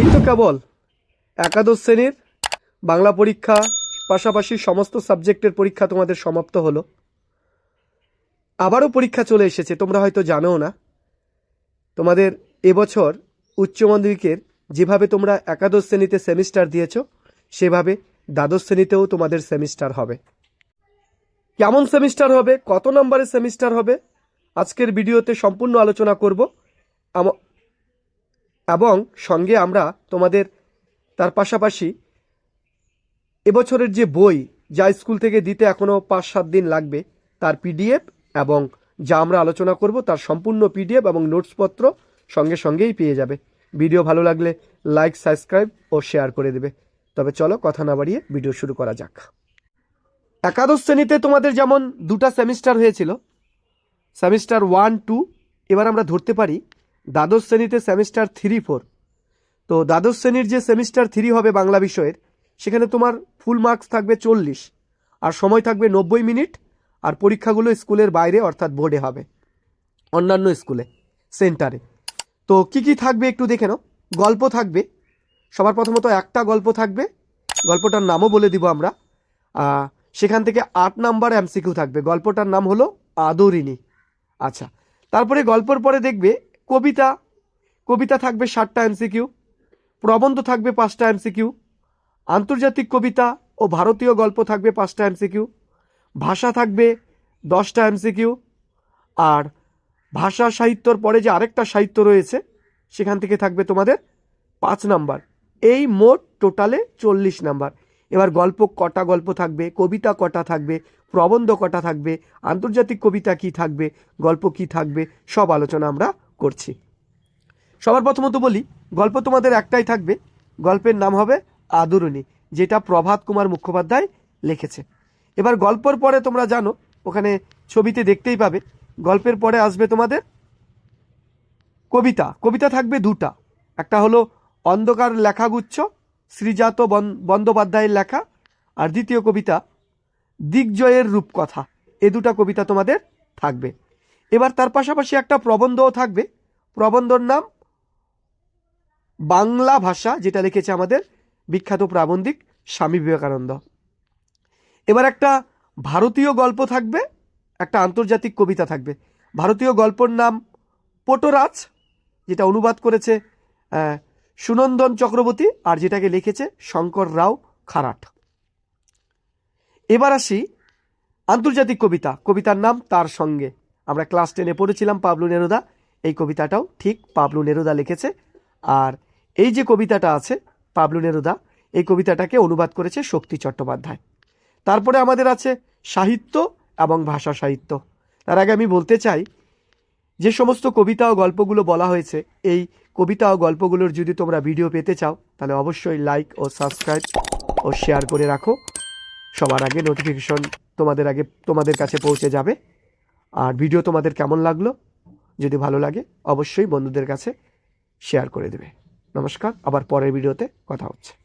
এই তো কেবল। একাদশ শ্রেণির বাংলা পরীক্ষা পাশাপাশি সমস্ত সাবজেক্টের পরীক্ষা তোমাদের সমাপ্ত হলো। আবারও পরীক্ষা চলে এসেছে, তোমরা হয়তো জানো না। তোমাদের এবছর উচ্চ মাধ্যমিকের যেভাবে তোমরা একাদশ শ্রেণীতে সেমিস্টার দিয়েছ, সেভাবে দ্বাদশ শ্রেণীতেও তোমাদের সেমিস্টার হবে। কেমন সেমিস্টার হবে, কত নম্বরের সেমিস্টার হবে, আজকের ভিডিওতে সম্পূর্ণ আলোচনা করব। এবং সঙ্গে আমরা তোমাদের তার পাশাপাশি এবছরের যে বই যা স্কুল থেকে দিতে এখনও পাঁচ সাত দিন লাগবে, তার পিডিএফ এবং যা আমরা আলোচনা করব তার সম্পূর্ণ পিডিএফ এবং নোটসপত্র সঙ্গে সঙ্গেই পেয়ে যাবে। ভিডিও ভালো লাগলে লাইক, সাবস্ক্রাইব ও শেয়ার করে দেবে। তবে চলো কথা না বাড়িয়ে ভিডিও শুরু করা যাক। একাদশ শ্রেণীতে তোমাদের যেমন দুটা সেমিস্টার হয়েছিল, সেমিস্টার ওয়ান, টু, এবার আমরা ধরতে পারি দ্বাদশ শ্রেণীতে সেমিস্টার থ্রি ফোর। তো দ্বাদশ শ্রেণির যে সেমিস্টার থ্রি হবে বাংলা বিষয়ের, সেখানে তোমার ফুল মার্কস থাকবে চল্লিশ, আর সময় থাকবে নব্বই মিনিট, আর পরীক্ষাগুলো স্কুলের বাইরে, অর্থাৎ বোর্ডে হবে, অন্যান্য স্কুলে, সেন্টারে। তো কি কি থাকবে একটু দেখে নাও। গল্প থাকবে, সবার প্রথমত একটা গল্প থাকবে, গল্পটার নামও বলে দিব আমরা। সেখান থেকে আট নাম্বার এমসিকিউ থাকবে, গল্পটার নাম হলো আদরিনী। আচ্ছা তারপরে গল্পর পরে দেখবে কবিতা কবিতা থাকবে ষাটটা এমসিকিউ প্রবন্ধ থাকবে পাঁচটা এমসিকিউ আন্তর্জাতিক কবিতা ও ভারতীয় গল্প থাকবে পাঁচটা এমসিকিউ ভাষা থাকবে দশটা এমসিকিউ আর ভাষা সাহিত্যর পরে যে আরেকটা সাহিত্য রয়েছে, সেখান থেকে থাকবে তোমাদের পাঁচ নাম্বার। এই মোট টোটালে চল্লিশ নাম্বার। এবার গল্প কটা গল্প থাকবে, কবিতা কটা থাকবে, প্রবন্ধ কটা থাকবে, আন্তর্জাতিক কবিতা কি থাকবে, গল্প কি থাকবে, সব আলোচনা আমরা করছি। সবার প্রথমত বলি, গল্প তোমাদের একটাই থাকবে। গল্পের নাম হবে আদরণী যেটা প্রভাত কুমার মুখোপাধ্যায় লিখেছে। এবার গল্পর পরে তোমরা জানো, ওখানে ছবিতে দেখতেই পাবে, গল্পের পরে আসবে তোমাদের কবিতা। কবিতা থাকবে দুটা। একটা হলো অন্ধকার লেখাগুচ্ছ শ্রীজাত বন- বন্দ্যোপাধ্যায়ের লেখা, আর দ্বিতীয় কবিতা, দিগ্জয়ের রূপকথা। এ দুটা কবিতা তোমাদের থাকবে। এবার তার পাশাপাশি একটা প্রবন্ধও থাকবে। প্রবন্ধর নাম বাংলা ভাষা, যেটা লিখেছে আমাদের বিখ্যাত প্রাবন্ধিক স্বামী বিবেকানন্দ। এবার একটা ভারতীয় গল্প থাকবে, একটা আন্তর্জাতিক কবিতা থাকবে। ভারতীয় গল্পর নাম পটোরাজ, যেটা অনুবাদ করেছে সুনন্দন চক্রবর্তী আর যেটাকে লিখেছে শঙ্কর রাও খারাট। এবার আসি আন্তর্জাতিক কবিতা। কবিতার নাম তার সঙ্গে। আমরা ক্লাস টেনে পড়েছিলাম পাবলু নেরুদা। এই কবিতাটাও ঠিক পাবলু নেরুদা লিখেছে। আর এই যে কবিতাটা আছে পাবলু নেরুদা, এই কবিতাটাকে অনুবাদ করেছে শক্তি চট্টোপাধ্যায়। তারপরে আমাদের আছে সাহিত্য এবং ভাষা সাহিত্য। তার আগে আমি বলতে চাই, যে সমস্ত কবিতা ও গল্পগুলো বলা হয়েছে, এই কবিতা ও গল্পগুলোর যদি তোমরা ভিডিও পেতে চাও, তাহলে অবশ্যই লাইক ও সাবস্ক্রাইব ও শেয়ার করে রাখো। সবার আগে নোটিফিকেশন তোমাদের আগে তোমাদের কাছে পৌঁছে যাবে। আর ভিডিও তোমাদের কেমন লাগল? যদি ভালো লাগে, অবশ্যই বন্ধুদের কাছে শেয়ার করে দেবে। নমস্কার, আবার পরের ভিডিওতে কথা হচ্ছে।